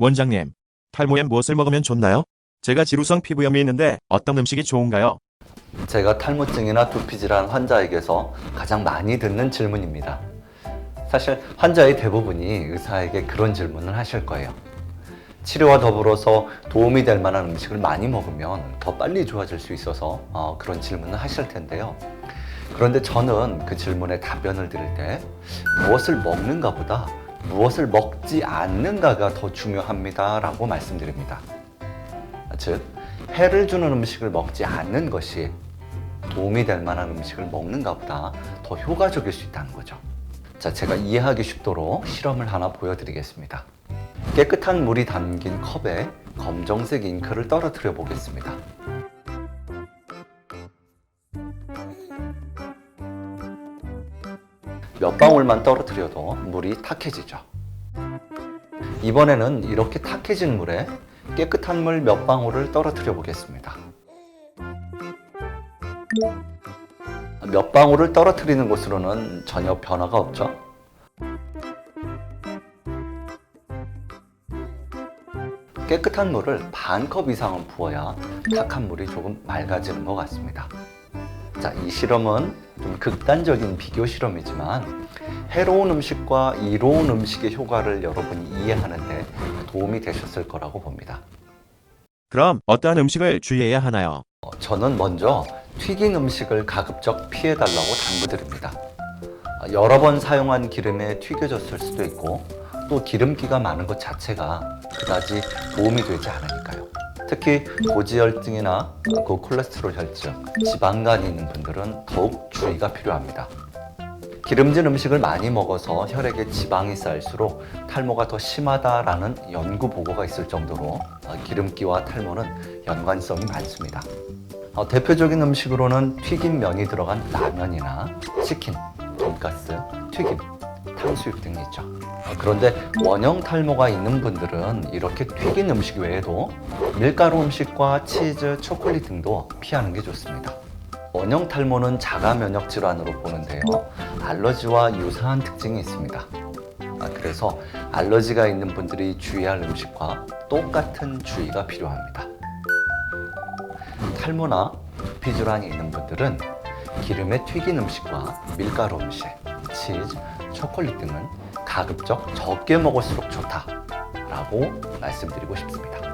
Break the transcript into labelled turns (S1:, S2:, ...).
S1: 원장님, 탈모에 무엇을 먹으면 좋나요? 제가 지루성 피부염이 있는데 어떤 음식이 좋은가요?
S2: 제가 탈모증이나 두피 질환 환자에게서 가장 많이 듣는 질문입니다. 사실 환자의 대부분이 의사에게 그런 질문을 하실 거예요. 치료와 더불어서 도움이 될 만한 음식을 많이 먹으면 더 빨리 좋아질 수 있어서 어, 그런 질문을 하실 텐데요. 그런데 저는 그 질문에 답변을 드릴 때 무엇을 먹는가 보다 무엇을 먹지 않는가가 더 중요합니다 라고 말씀드립니다. 즉, 해를 주는 음식을 먹지 않는 것이 도움이 될 만한 음식을 먹는가 보다 더 효과적일 수 있다는 거죠. 자, 제가 이해하기 쉽도록 실험을 하나 보여드리겠습니다. 깨끗한 물이 담긴 컵에 검정색 잉크를 떨어뜨려 보겠습니다. 몇 방울만 떨어뜨려도 물이 탁해지죠. 이번에는 이렇게 탁해진 물에 깨끗한 물 몇 방울을 떨어뜨려 보겠습니다. 몇 방울을 떨어뜨리는 것으로는 전혀 변화가 없죠. 깨끗한 물을 반 컵 이상은 부어야 탁한 물이 조금 맑아지는 것 같습니다. 자, 이 실험은 좀 극단적인 비교 실험이지만 해로운 음식과 이로운 음식의 효과를 여러분이 이해하는데 도움이 되셨을 거라고 봅니다.
S1: 그럼 어떠한 음식을 주의해야 하나요?
S2: 어, 저는 먼저 튀긴 음식을 가급적 피해달라고 당부드립니다. 어, 여러 번 사용한 기름에 튀겨졌을 수도 있고 또 기름기가 많은 것 자체가 그다지 도움이 되지 않으니까요. 특히 고지혈증이나 고콜레스테롤 혈증, 지방간이 있는 분들은 더욱 주의가 필요합니다. 기름진 음식을 많이 먹어서 혈액에 지방이 쌓일수록 탈모가 더 심하다라는 연구 보고가 있을 정도로 어, 기름기와 탈모는 연관성이 많습니다. 어, 대표적인 음식으로는 튀긴 면이 들어간 라면이나 치킨, 돈가스, 튀김, 탕수육 등이 있죠. 어, 그런데 원형 탈모가 있는 분들은 이렇게 튀긴 음식 외에도 밀가루 음식과 치즈, 초콜릿 등도 피하는 게 좋습니다. 원형 탈모는 자가 면역 질환으로 보는데요. 알러지와 유사한 특징이 있습니다. 아, 그래서 알러지가 있는 분들이 주의할 음식과 똑같은 주의가 필요합니다. 탈모나 두피 질환이 있는 분들은 기름에 튀긴 음식과 밀가루 음식, 치즈, 초콜릿 등은 가급적 적게 먹을수록 좋다라고 말씀드리고 싶습니다.